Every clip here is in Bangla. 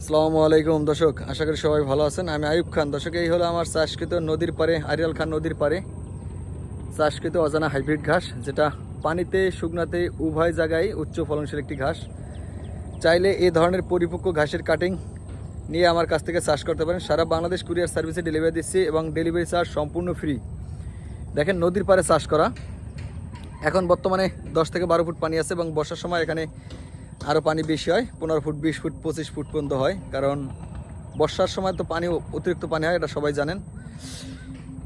আসসালামু আলাইকুম দর্শক, আশা করি সবাই ভালো আছেন। আমি আয়ুব খান। দর্শক, এই হলো আমার চাষকৃত নদীর পারে আরিয়াল খান নদীর পারে চাষকৃত অজানা হাইব্রিড ঘাস, যেটা পানিতে, শুকনাতে, উভয় জায়গায় উচ্চ ফলনশীল একটি ঘাস। চাইলে এই ধরনের পরিপক্ক ঘাসের কাটিং নিয়ে আমার কাছ থেকে চাষ করতে পারেন। সারা বাংলাদেশ কুরিয়ার সার্ভিসে ডেলিভারি দিচ্ছি এবং ডেলিভারি চার্জ সম্পূর্ণ ফ্রি দেখেন, নদীর পারে চাষ করা। এখন বর্তমানে দশ থেকে বারো ফুট পানি আছে এবং বর্ষার সময় এখানে আরও পানি বেশি হয়, পনেরো ফুট, বিশ ফুট, পঁচিশ ফুট পর্যন্ত হয়, কারণ বর্ষার সময় তো পানি, অতিরিক্ত পানি হয়, এটা সবাই জানেন।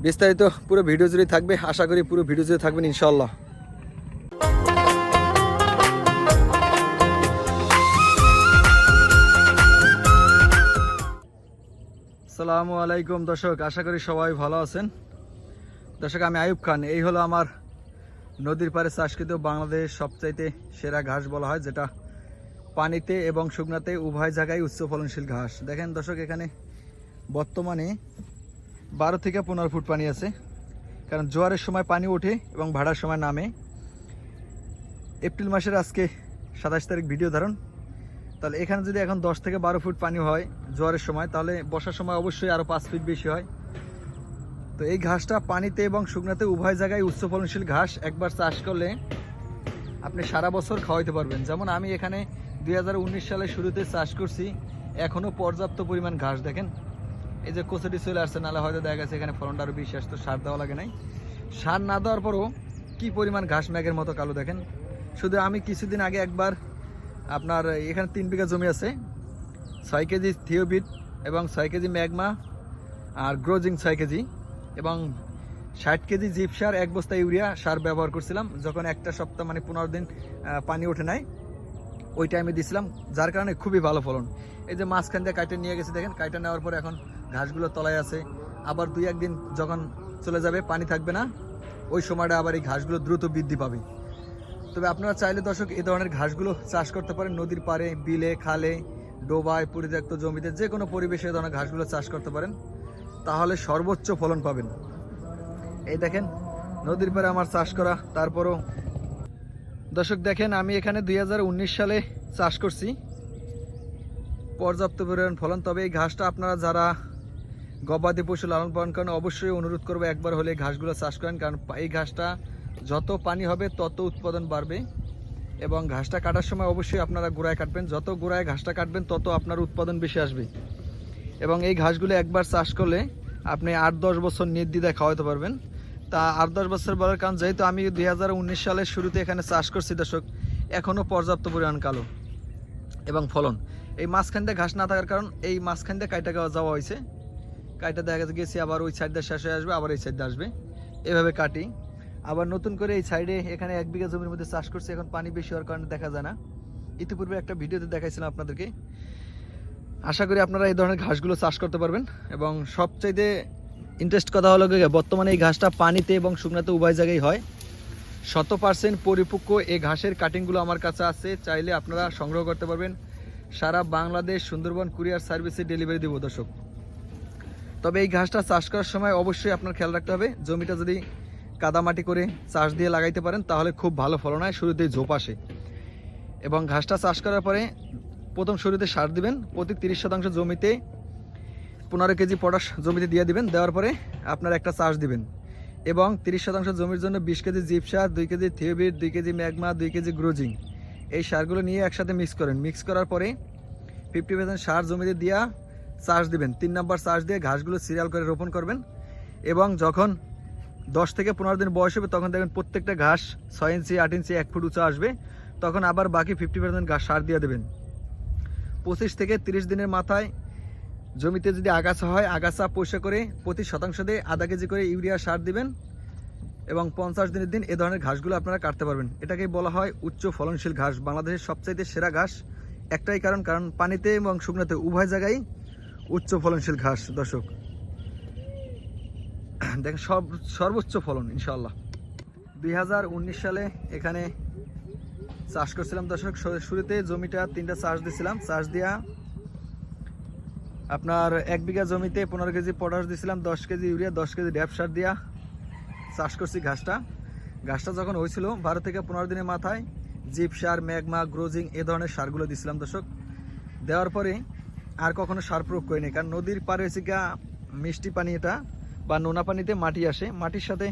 বিস্তারিত পুরো ভিডিও জুড়ে থাকবে, আশা করি পুরো ভিডিও জুড়ে থাকবেন ইনশাল্লাহ আসসালামু আলাইকুম দর্শক, আশা করি সবাই ভালো আছেন। দর্শক, আমি আয়ুব খান, এই হলো আমার নদীর পাড়ে চাষকৃত বাংলাদেশ সবচাইতে সেরা ঘাস বলা হয়, যেটা পানিতে এবং শুকনাতে উভয় জায়গায় উচ্চ ফলনশীল ঘাস। দেখেন দর্শক, এখানে বর্তমানে বারো থেকে পনেরো ফুট পানি আছে। কারণ জোয়ারের সময় পানি ওঠে এবং ভাড়ার সময় নামে। এপ্রিল মাসের আজকে সাতাশ তারিখ ভিডিও ধারণ। তাহলে এখানে যদি এখন দশ থেকে বারো ফুট পানি হয় জোয়ারের সময়, তাহলে বর্ষার সময় অবশ্যই আরও পাঁচ ফিট বেশি হয়। তো এই ঘাসটা পানিতে এবং শুকনাতে উভয় জায়গায় উচ্চ ফলনশীল ঘাস একবার চাষ করলে আপনি সারা বছর খাওয়াইতে পারবেন। যেমন আমি এখানে উনিশ সালের শুরুতে চাষ করছি এখনও পর্যাপ্ত পরিমাণ ঘাস দেখেন। এই যে কোচেটি চলে আসছে নাহলে হয়তো দেখা গেছে এখানে ফলনটা আরও বেশি আসতো, সার দেওয়া লাগে নাই। সার না দেওয়ার পরও কি পরিমাণ ঘাস ম্যাগের মতো কালো দেখেন। শুধু আমি কিছুদিন আগে একবার আপনার এখানে তিন বিঘা জমি আছে, ছয় কেজি থিওবিট এবং ছয় কেজি ম্যাগমা আর গ্রোজিং ছয় কেজি এবং ষাট কেজি জিপ সার এক বস্তা ইউরিয়া সার ব্যবহার করছিলাম। যখন একটা সপ্তাহ মানে পনেরো দিন পানি ওঠে নাই। ওই টাইমে দিছিলাম, যার কারণে খুবই ভালো ফলন। এই যে মাঝখান দিয়ে কাইটে নিয়ে গেছে, দেখেন, কাইটা নেওয়ার পরে এখন ঘাসগুলো তলায় আছে। আবার দুই একদিন যখন চলে যাবে, পানি থাকবে না, ওই সময়টা আবার এই ঘাসগুলো দ্রুত বৃদ্ধি পাবে। তবে আপনারা চাইলে দর্শক, এই ধরনের ঘাসগুলো চাষ করতে পারেন। নদীর পাড়ে, বিলে, খালে, ডোবায়, পরিত্যক্ত জমিতে যে কোনো পরিবেশে এই ধরনের ঘাসগুলো চাষ করতে পারেন। তাহলে সর্বোচ্চ ফলন পাবেন। এই দেখেন, নদীর পাড়ে আমার চাষ করা, তারপরও দর্শক দেখেন, আমি এখানে দুই হাজার উনিশ সালে চাষ করছি। পর্যাপ্ত পরিমাণ ফলন, তবে এই ঘাসটা আপনারা যারা গবাদি পশু লালন পালন করেন, অবশ্যই অনুরোধ করব একবার হলে ঘাসগুলো চাষ করেন, কারণ এই ঘাসটা যত পানি হবে, তত উৎপাদন বাড়বে। এবং ঘাসটা কাটার সময় অবশ্যই আপনারা গোড়ায় কাটবেন। যত গোড়ায় ঘাসটা কাটবেন, তত আপনার উৎপাদন বেশি আসবে। এবং এই ঘাসগুলো একবার চাষ করলে আপনি আট দশ বছর নির্দ্বিধায় খাওয়াতে পারবেন। তা আট দশ বছর বলার কারণ, যেহেতু আমি দুই হাজার উনিশ সালের শুরুতে এখানে চাষ করছি, দর্শক এখনও পর্যাপ্ত পরিমাণ কালো এবং ফলন। এই মাঝখান দিয়ে ঘাস না থাকার কারণ, এই মাঝখান দিয়ে কাইটা যাওয়া হয়েছে। কাইটা দেখা গেছে, গেছি, আবার ওই সাইড দিয়ে শেষ হয়ে আসবে, আবার এই সাইড আসবে। এভাবে কাটি। আবার নতুন করে এই সাইডে এখানে এক বিঘা জমির মধ্যে চাষ করছি, এখন পানি বেশি হওয়ার কারণে দেখা যায় না। ইতিপূর্বে একটা ভিডিওতে দেখাইছিলাম আপনাদেরকে। আশা করি আপনারা এই ধরনের ঘাসগুলো চাষ করতে পারবেন এবং সবচাইতে ইন্টারেস্ট কথা হলো বর্তমানে এই ঘাসটা পানিতে এবং শুকনাতে উভয় জায়গায় হয়। শত পার্সেন্ট পরিপক্ক এই ঘাসের কাটিংগুলো আমার কাছে আছে। চাইলে আপনারা সংগ্রহ করতে পারবেন। সারা বাংলাদেশ সুন্দরবন কুরিয়ার সার্ভিসে ডেলিভারি দেবো দর্শক। তবে এই ঘাসটা চাষ করার সময় অবশ্যই আপনার খেয়াল রাখতে হবে। জমিটা যদি কাদামাটি করে চাষ দিয়ে লাগাইতে পারেন, তাহলে খুব ভালো ফলন হয়, শুরুতেই ঝোপ আসে। এবং ঘাসটা চাষ করার পরে প্রথম শুরুতে সার দিবেন। প্রতি তিরিশ শতাংশ জমিতে পনেরো কেজি পটাশ জমিতে দিয়ে দিবেন, দেওয়ার পরে আপনার একটা চাষ দিবেন। এবং তিরিশ শতাংশ জমির জন্য বিশ কেজি জিপ সার দুই কেজি থিওবিট, দুই কেজি ম্যাগমা, দুই কেজি গ্রোজিং। এই সারগুলো নিয়ে একসাথে মিক্স করেন। মিক্স করার পরে ফিফটি পার্সেন্ট সার জমিতে দিয়া চাষ দিবেন। তিন নম্বর চাষ দিয়ে ঘাসগুলো সিরিয়াল করে রোপণ করবেন। এবং যখন দশ থেকে পনেরো দিন বয়স হবে, তখন দেখবেন প্রত্যেকটা ঘাস ছয় ইঞ্চি, আট ইঞ্চি, এক ফুট উঁচা আসবে। তখন আবার বাকি ফিফটি পার্সেন্ট ঘাস সার দিয়ে দেবেন। পঁচিশ থেকে তিরিশ দিনের মাথায় জমিতে যদি আগাছা হয়, আগাছা পরিষ্কার করে প্রতি শতাংশ দিয়ে আধা কেজি করে ইউরিয়া সার দিবেন এবং পঞ্চাশ দিনের দিন এ ধরনের ঘাসগুলো আপনারা কাটতে পারবেন। এটাকেই বলা হয় উচ্চ ফলনশীল ঘাস। বাংলাদেশের সবচাইতে সেরা ঘাস একটাই কারণ কারণ পানিতে এবং শুকনাতে উভয় জায়গায় উচ্চ ফলনশীল ঘাস। দর্শক, দেখেন সব, সর্বোচ্চ ফলন ইনশাল্লাহ দুই হাজার উনিশ সালে এখানে চাষ করছিলাম। দর্শক শুরুতে জমিটা তিনটা চাষ দিছিলাম। চাষ দিয়া আপনার এক বিঘা জমিতে পনেরো কেজি পটাশ দিছিলাম, দশ কেজি ইউরিয়া, দশ কেজি ড্যাপ সার দিয়া চাষ করছি ঘাসটা। ঘাসটা যখন হয়েছিল, বারো থেকে পনেরো দিনের মাথায় জিপ সার, ম্যাগমা, গ্রোজিং, এ ধরনের সারগুলো দিছিলাম দর্শক। দেওয়ার পরে আর কখনো সার প্রয়োগ করিনি, কারণ নদীর পারে হয়েছে গা মিষ্টি পানি এটা বা নোনা পানিতে মাটি আসে। মাটির সাথে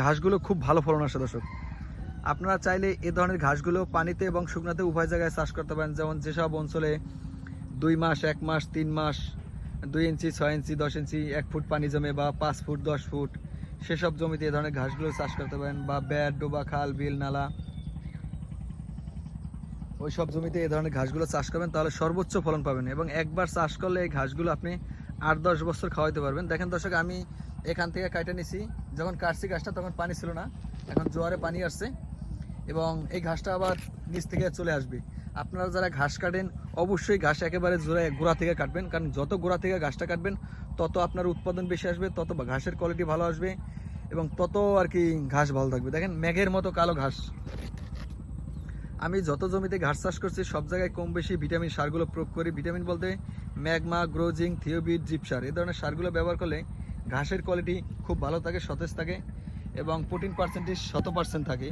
ঘাসগুলো খুব ভালো ফলন আসে দর্শক। আপনারা চাইলে এ ধরনের ঘাসগুলো পানিতে এবং শুকনাতে উভয় জায়গায় চাষ করতে পারেন, যেমন যেসব অঞ্চলে দুই মাস, এক মাস, তিন মাস, দুই ইঞ্চি, ছয় ইঞ্চি, দশ ইঞ্চি, এক ফুট পানি জমে বা পাঁচ ফুট, দশ ফুট, সেসব জমিতে এ ধরনের ঘাসগুলো চাষ করতে পারেন বা ব্যাট ডোবা, খাল, বিল, নালা ওই সব জমিতে এই ধরনের ঘাসগুলো চাষ করবেন, তাহলে সর্বোচ্চ ফলন পাবেন এবং একবার চাষ করলে এই ঘাসগুলো আপনি আট, দশ বছর খাওয়াইতে পারবেন। দেখেন দর্শক, আমি এখান থেকে কাটা নিছি, যখন কাটছি ঘাসটা তখন পানি ছিল না, এখন জোয়ারে পানি আসছে এবং এই ঘাসটা আবার নিচ থেকে চলে আসবে। আপনারা যারা ঘাস কাটেন অবশ্যই ঘাস একেবারে জোড়া গোড়া থেকে কাটবেন, কারণ যত গোড়া থেকে ঘাসটা কাটবেন, তত আপনার উৎপাদন বেশি আসবে, তত ঘাসের কোয়ালিটি ভালো আসবে এবং তত আর কি ঘাস ভালো থাকবে। দেখেন, মেঘের মতো কালো ঘাস। আমি যত জমিতে ঘাস চাষ করছি, সব জায়গায় কম বেশি ভিটামিন সারগুলো প্রয়োগ করি। ভিটামিন বলতে ম্যাগমা, গ্রোজিং, থিওবিট জিপ সার এই ধরনের সারগুলো ব্যবহার করলে ঘাসের কোয়ালিটি খুব ভালো থাকে, সতেজ থাকে। এবং প্রোটিন পার্সেন্টেজ শত পার্সেন্ট থাকে।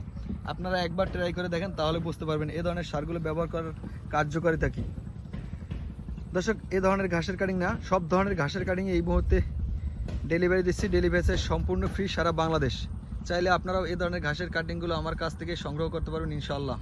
আপনারা একবার ট্রাই করে দেখেন, তাহলে বুঝতে পারবেন এ ধরনের সারগুলো ব্যবহার করার কার্যকারিতা কী। দর্শক, এ ধরনের ঘাসের কাটিং না, সব ধরনের ঘাসের কাটিং এই মুহূর্তে ডেলিভারি দিচ্ছি। ডেলিভারি সম্পূর্ণ ফ্রি সারা বাংলাদেশ। চাইলে আপনারাও এ ধরনের ঘাসের কাটিংগুলো আমার কাছ থেকে সংগ্রহ করতে পারবেন ইনশাল্লাহ